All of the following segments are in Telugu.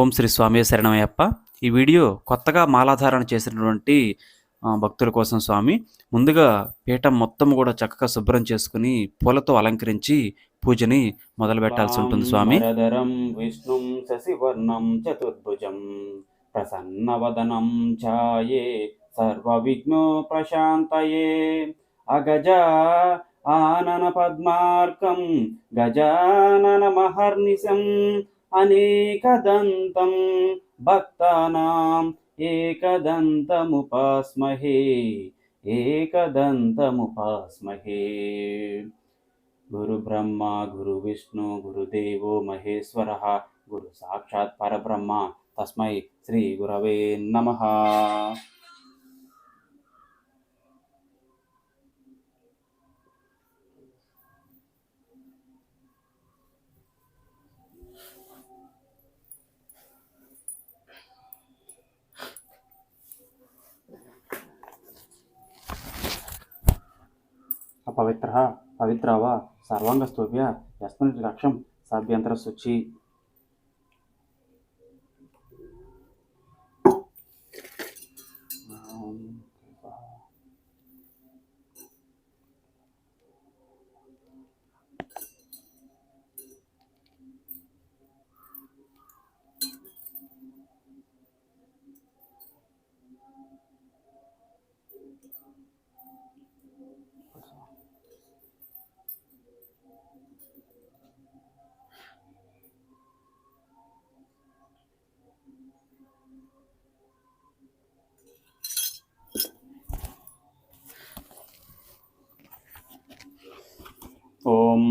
ఓం శ్రీ స్వామి శరణమయ్యప్ప. ఈ వీడియో కొత్తగా మాలాధారణ చేసినటువంటి భక్తుల కోసం స్వామి. ముందుగా పీఠం మొత్తం కూడా చక్కగా శుభ్రం చేసుకుని పూలతో అలంకరించి పూజని మొదలు పెట్టాల్సి ఉంటుంది స్వామి. వరదరం విష్ణుం శశివర్ణం చతుర్భుజం ప్రసన్నవదనం ఛాయే సర్వవిఘ్నో ప్రశాంతయే. అగజ ఆనన పద్మార్కం గజానన మహర్నిశం అనేకదంతం భక్తానాం ఏకదంతముపాస్మహే ఏకదంతముపాస్మహే. గురు బ్రహ్మ గురు విష్ణు గురుదేవో మహేశ్వర గురు సాక్షాత్ పరబ్రహ్మ. తస్మై శ్రీ గురవే నమ. అపవిత్ర పవిత్ర వా సర్వాంగస్తోభ్య యస్మిన్ రక్షం సభ్యంతర శుచి. ఓం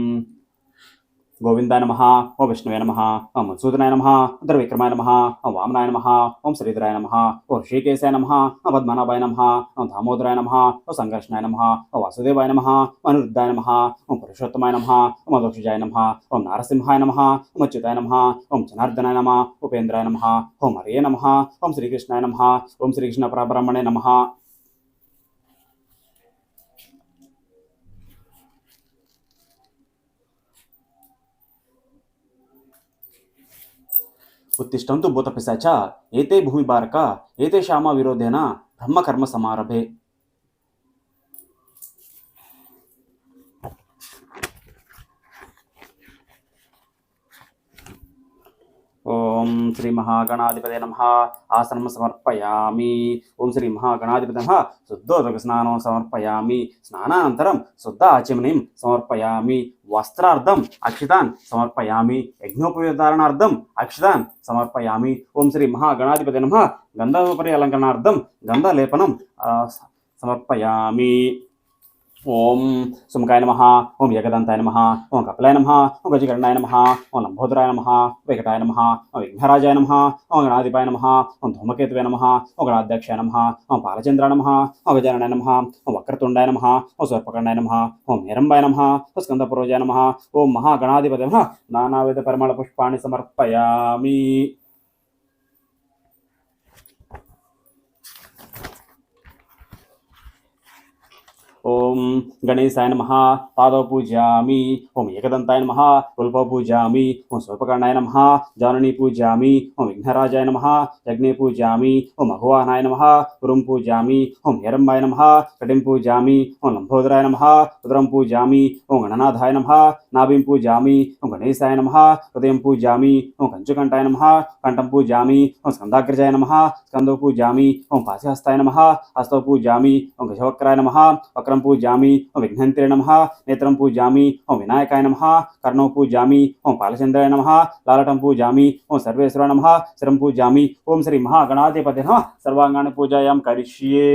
గోవిందాయ నమ ఓం విష్ణువే నమ ఓం మధుసూదనాయ నమ దుర్విక్రమాయ నమ ఓం వామనాయ నమ ఓం శ్రీధరాయ నమ ఓ ఋషికేశాయ నమ ఓ పద్మనాభాయ నమ ఓం దామోదరాయ నమ ఓ సంఘర్షణాయ నమ ఓ వాసుదేవాయ నమ అనురుద్ధాయ నమ ఓం పురుషోత్తమాయ నమ ఓం అదోషజాయ నమ ఓం నారసింహాయ నమ ఓం అచ్యుతాయ నమ ఓం జనార్దనాయ నమ ఉపేంద్రాయ నమ ఓం హరే నమ ఓం శ్రీకృష్ణాయ నమ ఓం శ్రీకృష్ణ పరబ్రహ్మణే నమ ಉತ್ತಿಷ್ಟಂತು ಭೂತಪಿಸಾಚ ಏತೇ ಭೂಮಿ ಭಾರಕ ಏತೇ ಶಾಮ ವಿರೋಧೇನ ಬ್ರಹ್ಮಕರ್ಮ ಸಮಾರಭೆ ఓం శ్రీ మహాగణాధిపతి నమ. ఆసనం సమర్పయామి. ఓం శ్రీ మహాగణాధిపతి నమ. శుద్ధోదక స్నానం సమర్పయామి. స్నానానంతరం శుద్ధ ఆచమనీం సమర్పయామి. వస్త్రార్థం అక్షితాన్ సమర్పయామి. యజ్ఞోపవిధారణార్థం అక్షితాన్ సమర్పయామి. ఓం శ్రీ మహాగణాధిపతి నమ. గంధోపరి అలంకరణార్థం గంధలేపనం సమర్పయామి. ఓం సుమకాయ నమ ఓం ఏకదంతాయ నమ ఓం కపిలాయ నమ ఓం గజకర్ణాయ నమ ఓం లంబోదరాయ నమ వెంకటాయ నమ ఓం విఘ్నరాజాయ నమ ఓం గణాధిపాయ నమ ఓం ధూమకేతువే నమ ఓం గణాధ్యక్షాయ నమ ఓం పాలచంద్రాయ నమ ఓం గజానాయ నమ ఓం వక్రతుండాయ నమ ఓం సర్పకండాయ నమ ఓం నిరంబాయ నమ ఓం స్కందపురోజాయ నమ ఓం మహాగణాధిపతి నానావిధ పరిమళ పుష్పాన్ని సమర్పయామి ఓం గణేశాయ నమ పాదవ పూజయామి ఓం ఏకదంతాయ నమ ఉల్ప పూజయామి ఓం స్వల్పకర్ణాయ నమ జానని పూజయామి ఓం విఘ్నరాజాయ నమ యజ్ఞే పూజయామి ఓం మఘవాహనాయ నమ గురుం పూజయామి ఓం హేరంబాయ నమ కటిం పూజయామి ఓం లంబోదరాయ నమ ఉదరం పూజయామి ఓం గణనాథాయ నమ నాభిం పూజయామి ఓం గణేశాయ నమ హృదయం పూజయామి ఓం కంచుకంఠాయ నమ కంఠం పూజయామి ఓం స్కందాగ్రజాయ నమ స్కందో పూజయామి ఓం పాశహస్తాయ నమ హస్తౌ పూజయామి ఓం గజవక్రాయ నమ వక్రం వక్రం పూజామి ఓం విఘ్నంతిరే నమ. నేత్రం పూజామి ఓం వినాయకాయ నమ. కర్ణం పూజామి ఓం పాలచంద్రాయ నమ. లాలటం పూజామి ఓం సర్వేశ్వర నమ. శిరం పూజామి ఓం శ్రీ మహాగణాధిపతి నమ. సర్వాంగాన్ని పూజాయాం కరిష్యే.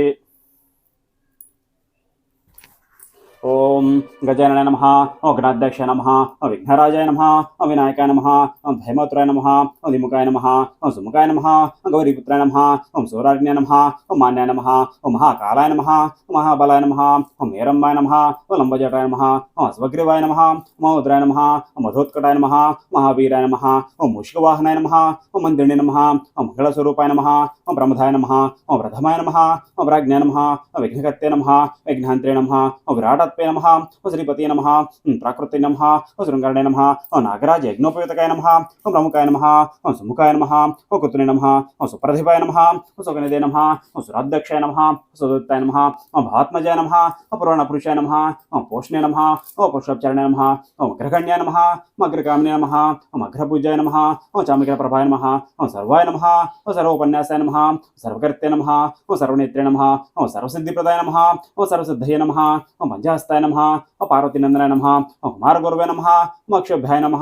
ఓం గజానన నమ ఓం గణాధ్యక్ష నమ ఓం విఘ్నరాజాయ నమ ఓం వినాయకాయ నమ ఓం ధైమోత్రాయ నమ ఓం దిముఖాయ నమ ఓం సుముఖాయ నమ ఓం గౌరీపుత్రాయ నమ ఓం సూరాజ్ఞాయ నమ ఓం మాన్యాయ నమ ఓం మహాకాలాయ నమ ఓం మహాబలాయ నమ ఓం మేరంబాయ నమ ఓం లంబజటాయ నమ ఓం అశ్వగ్రీవాయ నమ ఓం ఉద్రాయ నమ ఓం మధోత్కటాయ నమ మహావీరాయ నమ ఓం ముష్కవాహనాయ నమ ఓం మందిరిణి నమ ఓం మంగళస్వరూపాయ నమ ఓం ప్రమథాయ నమ ఓం ప్రథమాయ నమ ఓం ప్రాజ్ఞాయ నమ ఓం విఘ్నకర్తే నమ విఘ్నాంత్రే నమ ఓం విరాటత్వ సర్పే నమ ఓ శ్రీపతి నమ ఓం ప్రకృతి నమ ఓ శృంగరణే నమ ఓ నాగరాజ యజ్ఞోపయుతకాయ నమ ఓం ప్రముఖాయ నమ ఓం సుముఖాయ నమ ఓ కుతుని నమ ఓం సుప్రతిభాయ నమ ఓ సుగనిదే నమ ఓం సురాధ్యక్షాయ నమ ఓ సుదత్తాయ నమ ఓం భాత్మజాయ నమ ఓ పురాణ పురుషాయ నమ ఓం పోషణే నమ ఓ పుష్పచరణే నమ ఓం అగ్రగణ్యాయ నమ ఓం అగ్రకామినే నమ ఓం అగ్రపూజాయ నమ ఓం చామికర ప్రభాయ నమ ఓం సర్వాయ నమ ఓం సర్వోపన్యాసాయ నమ సర్వకర్తే నమ ఓం సర్వనేత్రే నమ ఓం సర్వసిద్ధిప్రదాయ నమ ఓం సర్వసిద్ధయ నమ ఓం పంచహస్తాయ నమ ఓం పార్వతీనందనాయ నమ ఓం కుమారగురువే నమ ఓం అక్షభ్యాయ నమ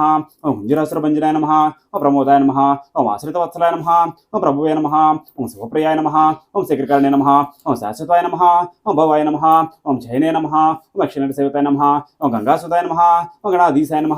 ఓం మంజురాసురభంజనాయ నమ ఓం ప్రమోదాయ నమ ఓం ఆశ్రితవత్సలాయ నమ ఓం ప్రభువే నమ ఓం శివప్రియాయ నమ ఓం శేఖరకర్ణే నమ ఓం శాశ్వతాయ నమ ఓం భవాయ నమ ఓం జయనే నమ ఓం అక్షర సేవతాయ నమ ఓం గంగాసుతాయ నమ ఓం గణాధీశాయ నమ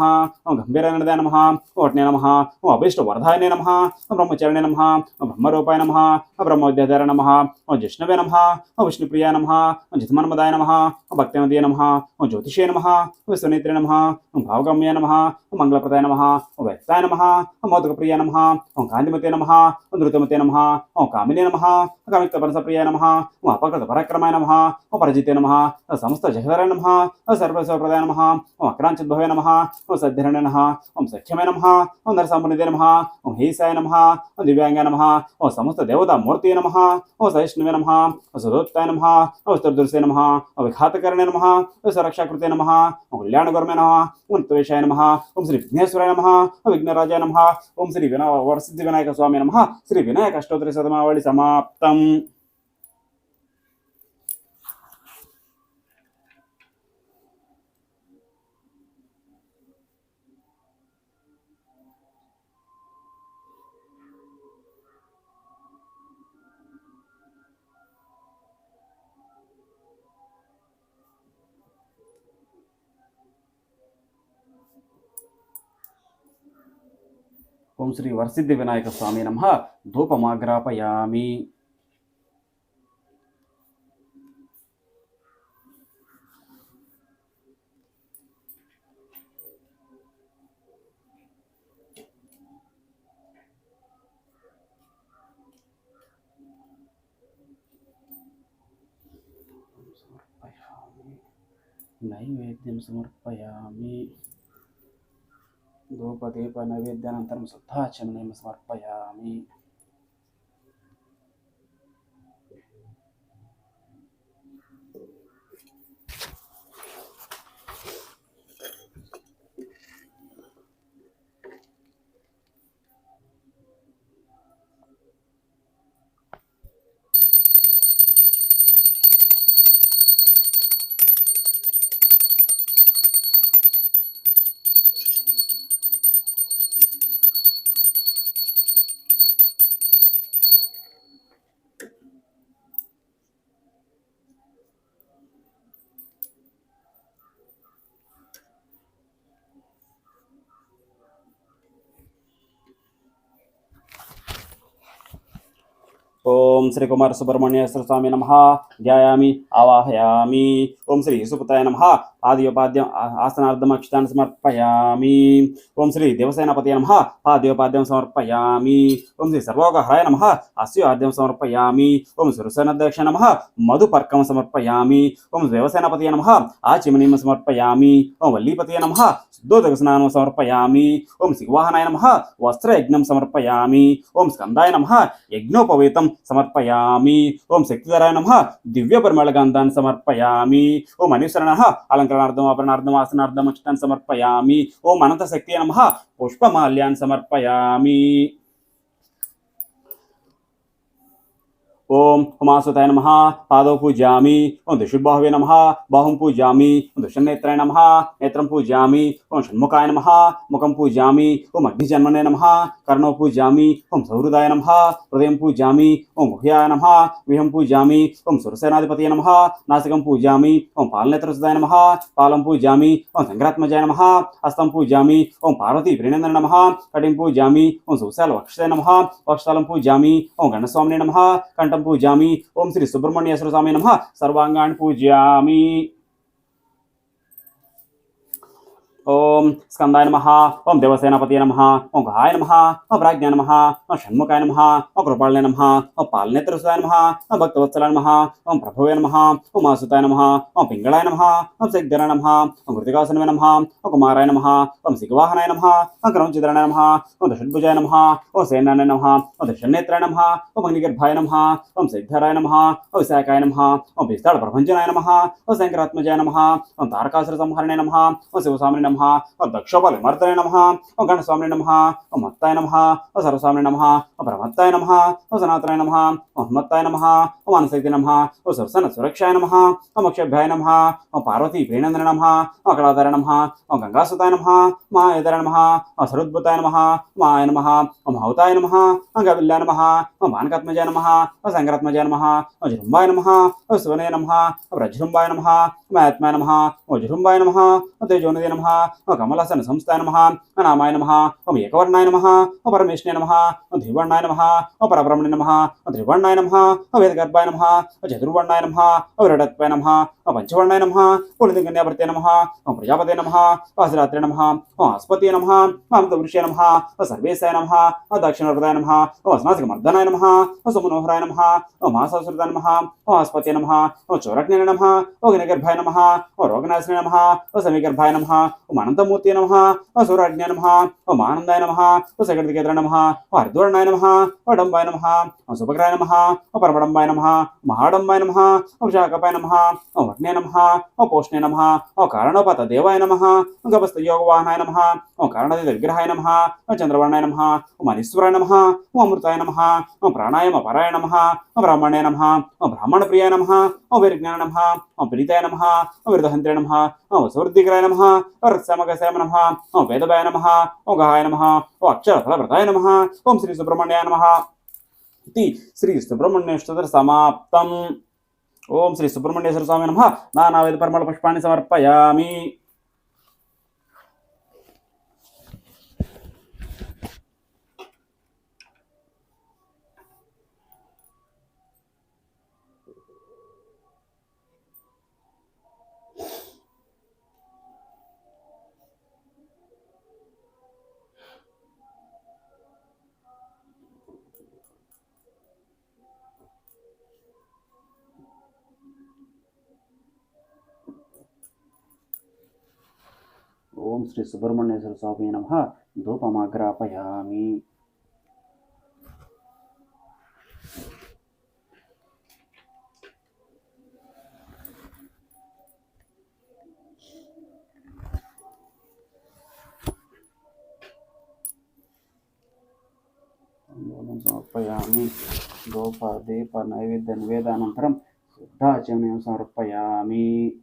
ఓం గంభీరానందాయ నమ ఓం వట్నే నమ ఓం అభిష్ట వరదాయనే నమ ఓం బ్రహ్మచరణే నమ ఓం బ్రహ్మరూపాయ నమ ఓం బ్రహ్మోద్యధార నమ ఓం జిష్ణవే నమ ఓం విష్ణుప్రియాయ నమ ఓం జితమన్మదాయ నమ ఓం భక్తిమదే నమ ఓం జ్యోతిషే నమ ఓం విశ్వనేత్రే నమ ఓం భావగమ్య నమ ఓం మంగళప్రదాయ నమ ఓం వ్యక్తాయ నమ ఓం మోదకప్రియ నమ ఓం కాంతిమతే నమ ఓం ధృతమతే నమ ఓం కామినే నమ ఓం కామిక్తపరసప్రియాయ నమ ఓం అపకృత పరాక్రమాయ నమ ఓం పరజితే నమ ఓం సమస్త జగధరాయ నమ ఓం సర్వస్వప్రదాయ నమ ఓం అక్రాంచిద్భవే నమ ఓం సద్ధిరణే నమ ఓం సఖ్యమే నమ ఓం నరసాంబునిదే నమ ఓం హేసాయ నమ ఓం దివ్యాంగ నమ ఓం సమస్త దేవతామూర్తి నమ ఓం సహిష్ణువే నమ ఓం సుదోత్తాయ నమ ఓం స్తర్దుర్సే నమ ఓం విఘాతకరణే నమ సురక్షాకృతే నమ ఓం కళ్యాణగురమే నమ ఓం త్వేషాయ నమ ఓం శ్రీ విఘ్నేశ్వరాయ నమ ఓం విఘ్నరాజాయ నమ ఓం శ్రీ వినా వరసిద్ధి వినాయక స్వామి నమ శ్రీ వినాయక అష్టోత్తర శతమావళి సమాప్తం. ఓం శ్రీ వరసిద్ధి వినాయక స్వామి నమ ధూపమాగ్రాపయామి సమర్పయామి నైవేద్యం సమర్పయామి ధూపదీప నైవేద్యానంతరం శుద్ధాచమనీయం సమర్పయామి ఓం శ్రీ కుమార సుబ్రహ్మణ్యేశ్వర స్వామి నమ ధ్యాయామి ఆవాహయామి ఓం శ్రీ సుపుతాయ నమ. పాదయోపాద్యం ఆసనార్థం అక్షతాన్ని సమర్పయామి. ఓం శ్రీ దేవసేనాపతి నమ. పాదయోపాద్యం సమర్పయామి. ఓం శ్రీ సర్వోగహరాయ నమ. అస్యోహాద్యం సమర్పయామి. ఓం సురసేనాధ్యక్ష నమ. మధుపర్కం సమర్పయామి. ఓం దేవసేనాపతి నమ. ఆచిమనీం సమర్పయామి. ఓం వల్లీపతి నమ. శుద్ధోదక స్నానం సమర్పయామి. ఓం శివాహనాయ నమ. వస్త్రయజ్ఞం సమర్పయామి. ఓం స్కందాయ నమ. యజ్ఞోపవేతం సమర్పయామి. ఓం శక్తిధరాయ నమ. దివ్య పరిమళ గంధాన్ని సమర్పయామి. ఓం మనీశ్వరణ అలంకరణార్థం ఆభరణార్థం ఆసనార్థం అక్షతాన్ని సమర్పయామి. ఓం అనంత శక్తి నమ పుష్పమాల్యాన్ని సమర్పయామి. ఓం ఉమాసుతాయ నమ పాదౌ పూజామి ఓం దుషుబాహువే నమ బాహుం పూజామి ఓం దుషన్నేత్రాయ నమ నేత్రం పూజామి ఓం షణ్ముఖాయ నమ ముఖం పూజామి ఓం అగ్నిజన్మనే నమ కర్ణౌ పూజామి ఓం సౌహృదాయ నమ హృదయం పూజామి ఓం గుహ్యాయ నమ విహం పూజామి ఓం సురసేనాధిపతి నమ నాసికం పూజామి ఓం పాలనేత్రసుదాయ నమ పాలం పూజామి ఓం సంగ్రాత్మజాయ నమ హస్తం పూజామి ఓం పార్వతీ ప్రణేంద్ర నమ కటిం పూజామి ఓం సుశాల వక్షతే నమ వక్షస్థలం పూజామి ఓం గణస్వామిని నమ కంఠ పూజామి. ఓం శ్రీ సుబ్రహ్మణ్యేశ్వర స్వామి నమ. సర్వాంగాన్ని పూజామి. పూజయామి ఓం స్కందాయ నమ ఓం దేవసేనాపతి నమ ఓం గుహాయ నమ ఓం ప్రాజ్ఞాయ నమ ఓం షణ్ముఖాయ నమ ఓం కృపాళయ నమ ఓం పాలనేత్రసుదాయ నమ ఓం భక్తవత్సలాయ నమ ఓం ప్రభువే నమ ఓం మాసుతాయ నమ ఓం పింగళాయ నమ ఓం శగ్ధరాయ నమ ఓం కృతికాసనమే నమ ఓం కుమారాయ నమ ఓం సిగవాహనాయ నమ ఓం క్రౌంచిద్రాయ నమ ఓం దశద్భుజాయ నమ ఓం సేనాయ నమ ఓం దశనేత్రాయ నమ ఓం అగ్నిగర్భాయ నమ ఓం సిద్ధరాయ నమ ఓం విశాఖాయ నమ ఓం పిస్తాళ ప్రపంచనాయ నమ ఓం శంకరాత్మజాయ నమ ఓం తారకాసుర సంహరణే నమ ఓం శివస్వామిని నమ ఓం దక్షోపల విమర్దనే నమ ఓం గణస్వామిని నమ ఓం మత్తాయ నమ ఓం సర్వస్వామిని నమ ఓం పరమత్తాయ నమ ఓం సనాతనాయ నమ ఓం హనుమత్తాయ నమ ఓం మానశక్తి నమ ఓం సురసన సురక్షాయ నమ ఓం అక్షభ్యాయ నమ ఓం పార్వతీ ప్రేణందన నమ ఓం అకళాధర నమ ఓం గంగాసుతాయ నమ మాయధర నమ ఓం సరుద్భుతాయ నమ మాయ నమ ఓం హౌతాయ నమ ఓం గవిల్యాయ నమ ఓం మానకాత్మజాయ నమ ఓం శంకరాత్మజాయ నమ ఓం జృంబాయ నమ ఓం శివనయ నమ ఓం రజృంబాయ నమ ఓం ఆత్మాయ నమ ఓం జృంబాయ నమ ఓం తేజోనిధి నమ ఓ కమలాసన సంస్థాయ నమ ఓ నామాయ నమ ఓం ఏకవర్ణాయ నమ ఓ పరమేశ్వరాయ నమ ఓ ధ్రువర్ణాయ నమ ఓ పరబ్రహ్మణ్య నమ ఓ త్రివర్ణాయ నమ ఓ వేదగర్భాయ నమ ఓ చతుర్వర్ణాయ నమ ఓ విరడత్వాయ నమ ఓ పంచవర్ణాయ నమ ఓం లింగన్యావర్తే నమ ఓ ప్రజాపతే నమ ఓ అసరాత్రే నమ ఓ ఆస్పతే నమ ఓ అమృతవృషే నమ ఓ సర్వేశాయ నమ ఓ దక్షిణవృదాయ నమ ఓం అస్నాసికమర్దనాయ నమ ఓ సుమనోహరాయ నమ ఓ మాసాసురదాయ నమ ఓ ఆస్పతే నమ ఓ చౌరజ్ఞాన నమ ఓ గినగర్భాయ నమ ఓ రోగనాశిని నమ ఓ సమీగర్భాయ నమ ఓ అనంతమూర్తి నమ ఓం సూరాజ్ఞ నమ ఓం ఆనందాయ నమ ఓం సగడికేంద్ర నమ ఓం అర్ధవర్ణాయ నమ ఓం డంబాయ నమ ఓం సుభగ్రాయ నమ ఓం పరమడంబాయ నమ ఓం మహాడంబాయ నమ ఓం శాఖపాయ నమ ఓం వర్ణే నమ ఓం పోష్ణే నమ ఓం కారణోపత దేవాయ నమ ఓం గపస్థ యోగవాహనాయ నమ ఓం కారణదిత విగ్రహాయ నమ ఓం చంద్రవర్ణాయ నమ ఓం అనీశ్వరాయ నమ ఓం అమృతాయ నమ ఓం ప్రాణాయామ పరాయ నమ ఓం బ్రాహ్మణే నమ ఓం బ్రాహ్మణ ప్రియాయ నమ ఓం విజ్ఞాన నమ ఓం ప్రీతాయ నమ ఓం విరదహంత్రే నమ ఓం వసవర్ధికరాయ నమ ఓం రత్సమగసేమ నమ. ఓం వేదభాయ నమ. ఓం గహాయ నమ. ఓం అక్షరఫలవ్రతాయ నమ. ఓం శ్రీ సుబ్రహ్మణ్యాయ నమ. ఇది శ్రీ సుబ్రహ్మణ్యేశ్వర సమాప్తం. ఓం శ్రీ సుబ్రహ్మణ్యేశ్వర స్వామి నమ. నానావేద పరమళ పుష్పాన్ని సమర్పయామి ఓం శ్రీ సుబ్రహ్మణ్యేశ్వర స్వామి నమ. ధూపమాగ్రాపయామి. సమర్పయామి. గోప దీప నైవేద్య నివేదానంతరం శుద్ధాచమయం సమర్పయామి.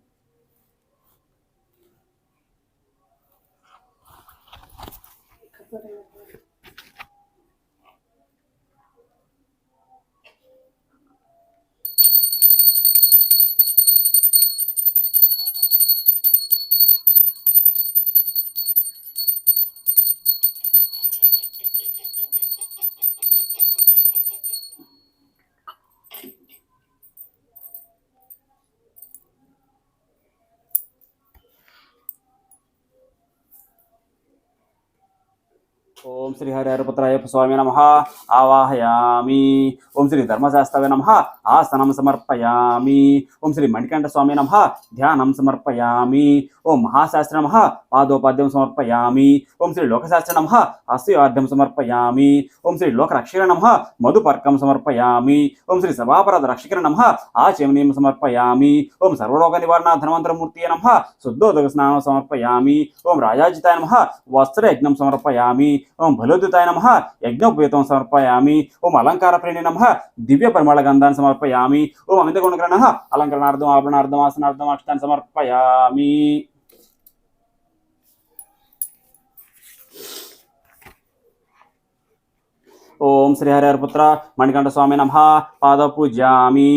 ও ఓం శ్రీ హరి హరిహరపుత్రాయ స్వామి నమ. ఆవాహయామి. ఓం శ్రీ ధర్మశాస్త్రవే నమ. ఆసనం సమర్పయామి. ఓం శ్రీ మణికంఠ స్వామి నమ. ధ్యానం సమర్పయామి. ఓం మహాశాస్త్ర నమ. పాదోపాద్యం సమర్పయామి. ఓం శ్రీ లోకశాస్త్ర నమ. హస్యోర్ధ్యం సమర్పయామి. ఓం శ్రీ లోకరక్షక నమ. మధుపర్కం సమర్పయామి. ఓం శ్రీ సభాపరాధ రక్షక నమ. ఆచమనీయం సమర్పయామి. ఓం సర్వరోగ నివారణ ధనవంతరమూర్తి నమ. శుద్ధోదక స్నానం సమర్పయామి. ఓం రాజాజితాయ నమ. వస్త్రయజ్ఞం సమర్పయామి. ఓం బలోదితాయ నమ యజ్ఞోపేతం సమర్పయామి. ఓం అలంకార ప్రేణి నమ దివ్య పరిమళ గంధాన్ని సమర్పయామి. ఓం అమిత గుణకరణ అలంకరణార్థం ఆభరణార్థం ఆసనార్థం అక్షతాన్ని సమర్పయామి. ఓం శ్రీహరిహరపుత్ర మణికంఠ స్వామి నమ. పాద పూజామి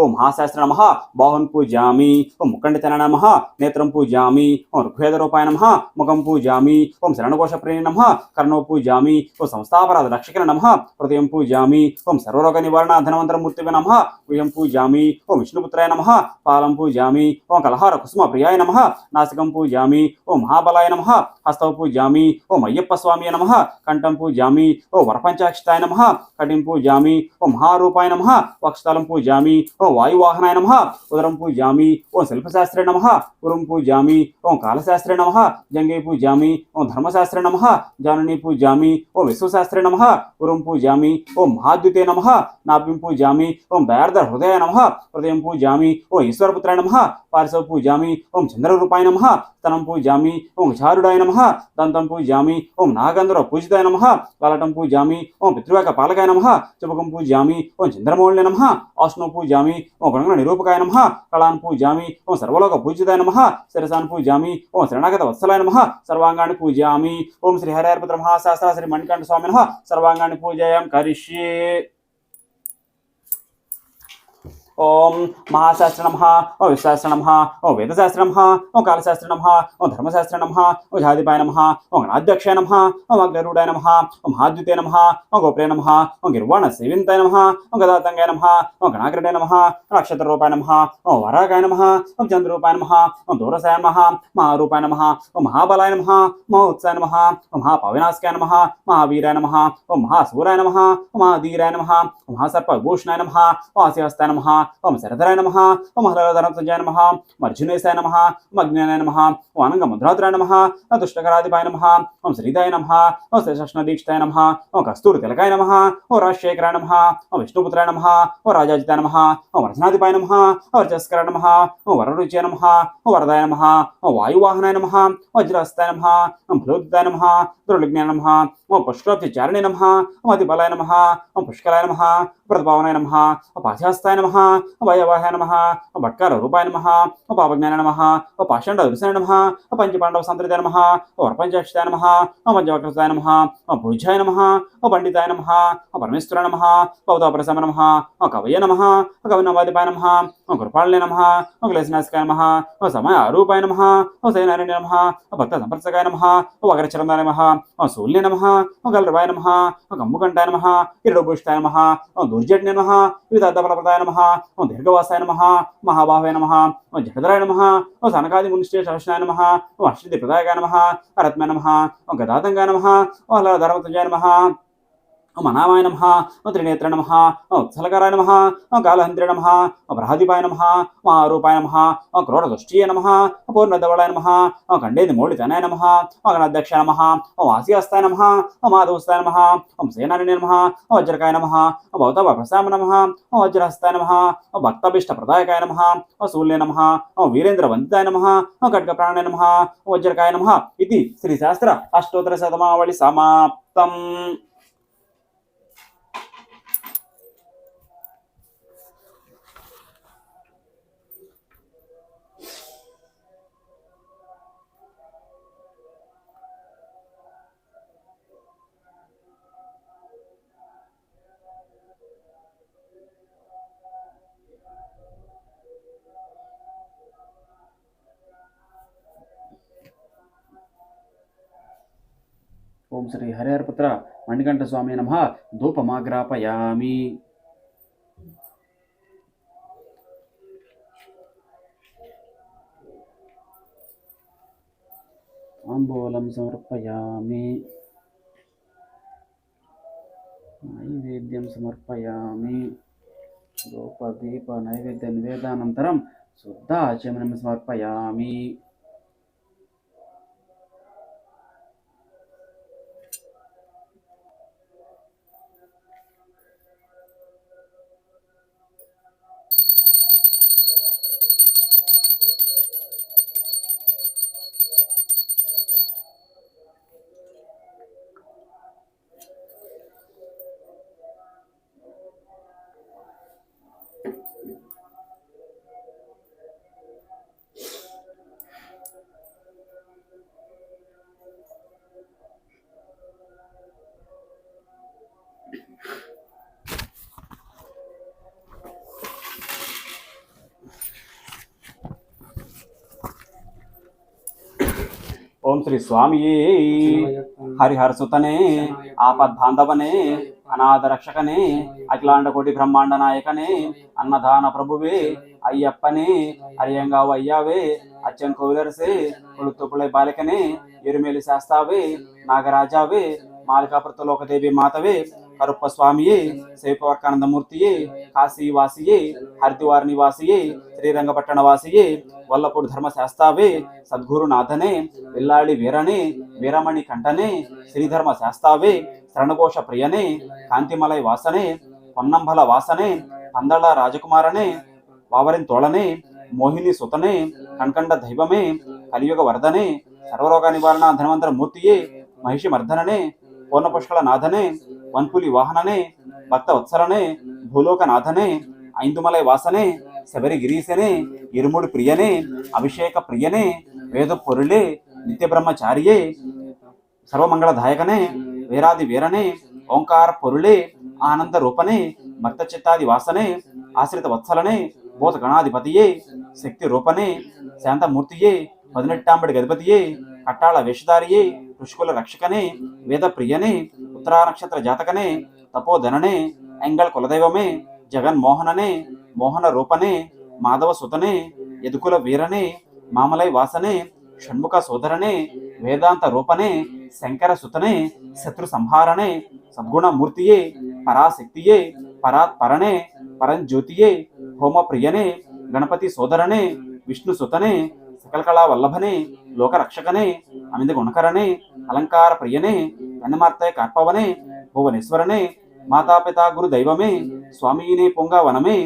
ఓం మహాశాస్త్ర నమ. బాహున్ పూజామి ఓం ముఖండితన నమ. నేత్రం పూజామి ఓం ఋగ్వేద రూపాయ నమ. ముఖం పూజామి ఓం శరణకోశ ప్రేణి నమ. కర్ణో పూజామి ఓం సంస్థాపరాధ రక్షకిన నమ. హృదయం పూజామి ఓం సర్వరోగ నివారణ ధనవంతర మూర్తివే నమ. గుహ్యం పూజామి ఓం విష్ణుపుత్రాయ నమ. పాలం పూజామి ఓం కలహార కుసుమ ప్రియాయ నమ. నాసికం పూజామి ఓం మహాబలాయ నమ. హస్తవ పూజామి ఓం అయ్యప్ప స్వామి నమ. కంఠం పూజామి ఓ వరపంచాక్ష వరపంచాక్షితాయ నమ కటిం పూజామి ఓ మహారూపాయ నమ వక్షస్థలం పూజామి ఓ వాయువాహనాయ నమ ఉదరం పూజామి ఓం శిల్పశాస్త్రే నమ గురుం పూజామి ఓం కాలశాస్త్రే నమ జంగే పూజామి ఓం ధర్మశాస్త్రే నమ జానని పూజామి ఓం విశ్వశాస్త్రే నమ గురుం పూజామి ఓం మహాద్యుతే నమ నాభ్యం పూజామి ఓం దయార్ధ హృదయ నమ హృదయం పూజామి ఓం ఈశ్వరపుత్రాయ నమ పార్శ్వ పూజామి ఓం చంద్రరూపాయ నమ స్తనం పూజామి ఓం చారుడాయ నమ దంతం పూజామి ఓం నాగంధర పూజితాయ నమ లలటం పూజామి ఓం పితృవేక పాలకాయ నమ చుపకం పూజామి ఓం చంద్రమౌళి నమ ఆష్ణో పూజామి ఓం గుణగణ నిరూపకాయ నమ కళాన్ పూజామి ఓం సర్వలోక పూజితాయ నమ శిరసాన్ పూజామి ఓం శరణాగత వత్సలాయ నమ సర్వాంగాన్ని పూజామి ఓం శ్రీ హరిహరపుత్ర మహాశాస్త్ర శ్రీ మణికంఠ స్వామి నమ సర్వాంగాన్ని పూజాయం కరిష్యే. ఓం మహాశాస్త్ర నమ ఓ విశ్వాస్త్ర నమ ఓ వేదశాస్త్ర నమ ఓ కాలశాస్త్ర నమ ఓ ధర్మశాస్త్ర నమ ఓ జాతిపాయ నమ ఓ గణాధ్యక్షాయ నమ ఓ అగ్రూఢాయ నమ ఓ మహాద్యుతే నమ ఓ గోప్రే నమ ఓ గిర్వాణ సేవింతాయ నమ ఓ గదాతంగాయ నమ ఓ గణాగ్రడే నమ నక్షత్ర రూపాయ నమ ఓ వరాకాయ నమ ఓ చంద్రరూపాయ నమ ఓ దూరసాయ నమ మహారూపాయ నమ ఓ మహాబలాయ నమ మహోత్సాయ నమ ఓ మహాపవినాశకాయ నమ మహావీరాయ నమ ఓ మహాసూరాయ నమ ఓ మహాధీరాయ నమ ఓ మహాసర్పభూషణాయ నమ ఓ ఆశయస్తాయ నమ ఓం శరధరాయ నమ ఓం హరధరంజాయ నమ అర్జునేశాయ నమ ఓం అజ్ఞానాయ నమ ఓం అనంగ ముద్రాతురాయ నమ ఓం దుష్టకరాధిపాయ నమ ఓం శ్రీదాయ నమ ఓం శ్రీకృష్ణదీక్షితాయ నమ ఓం కస్తూరి తిలకాయ నమ ఓం రాజశేఖరాయ నమ ఓం విష్ణుపుత్రాయ నమ ఓం రాజాజితాయ నమ ఓం వర్ధనాధిపాయ నమ ఓం వర్చస్కరాయ నమ ఓం వరరుచాయ నమ ఓం వరదాయ నమ ఓం వాయువాహనాయ నమ వజ్రహస్తాయ నమ ఓం ఫలోదితాయ నమ దుర్లిజ్ఞాయ నమ ఓం పుష్కరాబ్ధిచారిణే నమ ఓం అతిబలాయ నమ ఓం పుష్కరాయ నమ ప్రతిభావనాయ నమ పాశాస్తాయ నమ వయవాహాయ నమ భట్కార రూపాయ నమ పాపజ్ఞాన నమ పాషండ దృశాయ నమ పంచపాండవ సంతృతాయ నమ వరపంచాక్షితాయ నమ పంచవక్రతాయ నమ భుజాయ నమ పండితాయ నమ పరమేశ్వర నమ పౌతాపరసమ నమ కవయ నమ కవినవాదిపాయ నమ కృపాళనే నమ క్లేశనాశకాయ నమ సమయ ఆరూపాయ నమ సైనారాయణ నమ భక్త సంపర్శకాయ నమ వగరచరందాయ నమ సూల్య నమ గల్రవాయ నమ కమ్ముకంటాయ నమ ఇరడభూషితాయ నమ దుర్జట్య నమ వివిధార్థఫలప్రదాయ నమ ఓం దీర్ఘవాసాయ నమ మహాబాహవే నమ ఓం జగదరాయ నమ ఓం సనకాది మునిశ్చేషాయ నమ ఓం అశ్వతి ప్రదాయకాయ నమ రత్మ నమ ఓం గదాతంగాయ నమ ఓం ధర్మతుజాయ నమ ఓం అనామాయ నమ ఓం త్రినేత్ర నమ ఓం ఉత్సలకరాయ నమ ఓం కాలహంత్రి నమ ఓం ప్రహదీపాయ నమ ఓం ఆరూపాయ నమ ఓం క్రోడదృష్టియ నమ ఓం పూర్ణదవళాయ నమ ఓం ఖండేది మౌళితనాయ నమ ఓం గణాధ్యక్ష నమ ఓం ఆసియాస్తాయ నమ ఓం మాధవస్తాయ నమ ఓం సేనాని నమ ఓం వజ్రకాయ నమ ఓం భౌతవ ప్రసామ నమ ఓం వజ్రహస్తాయ నమ ఓం భక్తాభిష్ట ప్రదాయకాయ నమ ఓం శూల్య నమ ఓం వీరేంద్ర వందితాయ నమ ఓం ఖడ్గ ప్రాణాయ నమ ఓం వజ్రకాయ నమ ఇది శ్రీశాస్త్ర అష్టోత్తర శతమావళి సమాప్తం ఓం శ్రీ హరిహరపుత్ర మణికంఠ స్వామి నమ. ధూపమాగ్రాపయామి. తాంబూలం సమర్పయామి. నైవేద్యం సమర్పయామి. ధూపదీప నైవేద్య నివేదానంతరం శుద్ధ ఆచమనం సమర్పయామి. ఓం శ్రీ స్వామియే. హరిహర సుతనే ఆపద్ బాంధవనే అనాథ రక్షకనే అఖిలాండ కోటి బ్రహ్మాండ నాయకనే అన్నదాన ప్రభువే అయ్యప్పనే అరియంగావు అయ్యావే అచ్చన్ కోవిలరసే కొడుతుపులై బాలికనే ఎరుమేలి శాస్తావే నాగరాజావే మాలికాపృతలోకదేవి మాతవే కరుప్ప స్వామియే సేపవర్కానందమూర్తియే కాశీవాసియే హరిద్వార నివాసియే శ్రీరంగపట్టణ వాసియే వల్లపూడి ధర్మశాస్తావే సద్గురునాథనే విల్లాడి వీరనే వీరమణి కంఠనే శ్రీధర్మ శాస్తావే శరణఘోష ప్రియనే కాంతిమలై వాసనే పొన్నంబల వాసనే పందళ రాజకుమారనే వావరిన్ తోళనే మోహిని సుతనే కణకండ దైవమే కలియుగ వర్ధనే సర్వరోగ నివారణ ధనవంతర మూర్తియే మహిషి మర్దననే పూర్ణపుష్కళ నాథనే వన్పులి వాహననే భక్త వత్సలనే భూలోక నాథనే ఐందుమలై వాసనే శబరి గిరీశనే ఇరుముడి ప్రియనే అభిషేక ప్రియనే వేద పొరులే నిత్య బ్రహ్మచారియే సర్వమంగళదాయకనే వీరాది వీరనే ఓంకార పొరులే ఆనంద రూపనే భక్త చిత్తాది వాసనే ఆశ్రిత వత్సలనే భూత గణాధిపతియే శక్తి రూపనే శాంతమూర్తియే పదినెట్టాంబడి గణపతియే కట్టాళ వేషధారియే పుష్కుల రక్షకనే వేద ప్రియనే ఉత్తరా నక్షత్ర జాతకనే తపోధననే ఎంగళ్ కులదైవమే జగన్మోహననే మోహన రూపనే మాధవ సుతనే యదుకుల వీరనే మామలై వాసనే షణ్ముఖ సోదరనే వేదాంత రూపనే శంకర సుతనే శత్రు సంహారణే సద్గుణమూర్తియే పరాశక్తియే పరాత్పరణే పరంజ్యోతియే హోమప్రియనే గణపతి సోదరనే విష్ణు సుతనే సకలకళా వల్లభనే లోకరక్షకనే అమిత గుణకరణే అలంకార ప్రియనే అన్నమార్తె కర్పవనే భువనేశ్వరనే మాతాపితా గురు దైవమే స్వామినే పొంగా వనమే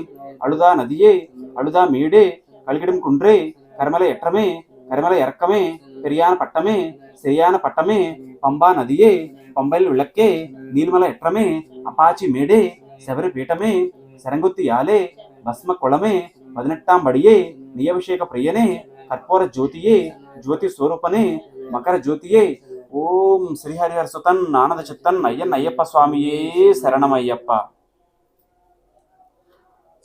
అడుదా నదియే అడుదా మీడే కలిగిడం కుండ్రే కర్మల ఎట్రమే కర్మల ఎరకమే పెరియాన పట్టమే శ్రేయాన పట్టమే పంబా నదియే పంబైల్ ఉళ్ళక్కే నీలిమల ఎట్రమే అపాచి మేడే శబరి పీఠమే శరంగుత్తి యాలే భస్మ కొలమే పదినెట్టాం నియభిషేక ప్రియనే కర్పూర జ్యోతియే జ్యోతి స్వరూపని మకర జ్యోతియే. ఓం శ్రీహరిహర సుతన్ ఆనంద చిత్తన్ అయ్యన్ అయ్యప్ప స్వామియే శరణమయ్యప్ప.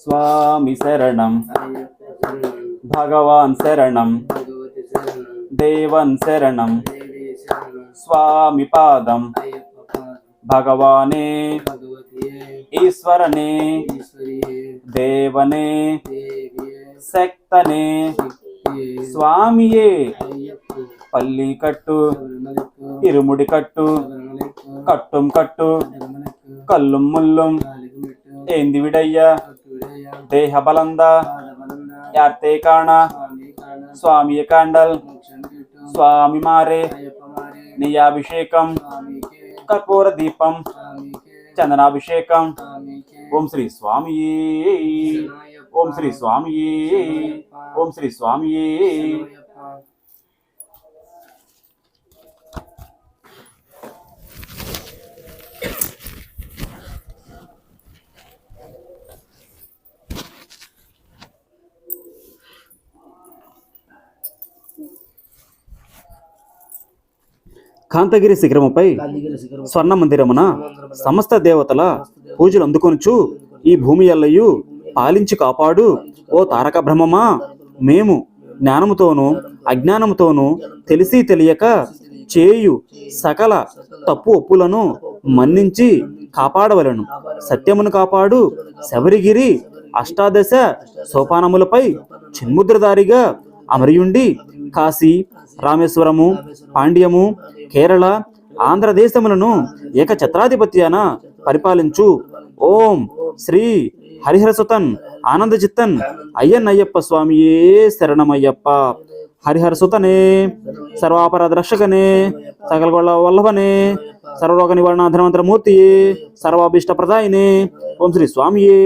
స్వామి శరణం భగవాన్ శరణం దేవన్ శరణం స్వామి పాదం భగవానే ఈశ్వరనే దేవనే శక్తనే స్వామియే. పల్లి కట్టు ఇరుముడి కట్టు కట్టుం కట్టు కల్లుం ముల్లుం ఏంది విడయ్య? దేహ బలంద యార్తే కాణ? స్వామి కాండల్. స్వామి మారే. నియాభిషేకం. కర్పూర దీపం. చందనాభిషేకం. ఓం శ్రీ స్వామియే. ఓం శ్రీ స్వామియే. ఓం శ్రీ స్వామియే. కాంతగిరి శిఖరముపై స్వర్ణ మందిరమున సమస్త దేవతల పూజలు అందుకొనుచు ఈ భూమి ఎల్లయు పాలించి కాపాడు ఓ తారక బ్రహ్మమా. మేము జ్ఞానముతోనూ అజ్ఞానముతోనూ తెలిసి తెలియక చేయు సకల తప్పు ఒప్పులను మన్నించి కాపాడవలను. సత్యమును కాపాడు శబరిగిరి అష్టాదశ సోపానములపై చిన్ముద్రదారిగా అమరియుండి కాశీ రామేశ్వరము పాండ్యము కేరళ ఆంధ్రదేశములను ఏకఛత్రాధిపత్యాన పరిపాలించు. ఓం శ్రీ హరిహరసుతన్ అయ్యన్ అయ్యప్ప స్వామియే శరణమయ్యప్ప. హరిహరసుతనే సర్వాపరాధ రక్షకనే సకల వల్లభనే సర్వరోగ నివారణ ధనవంతర మూర్తియే సర్వాభీష్ట ప్రదాయనే ఓం శ్రీ స్వామియే.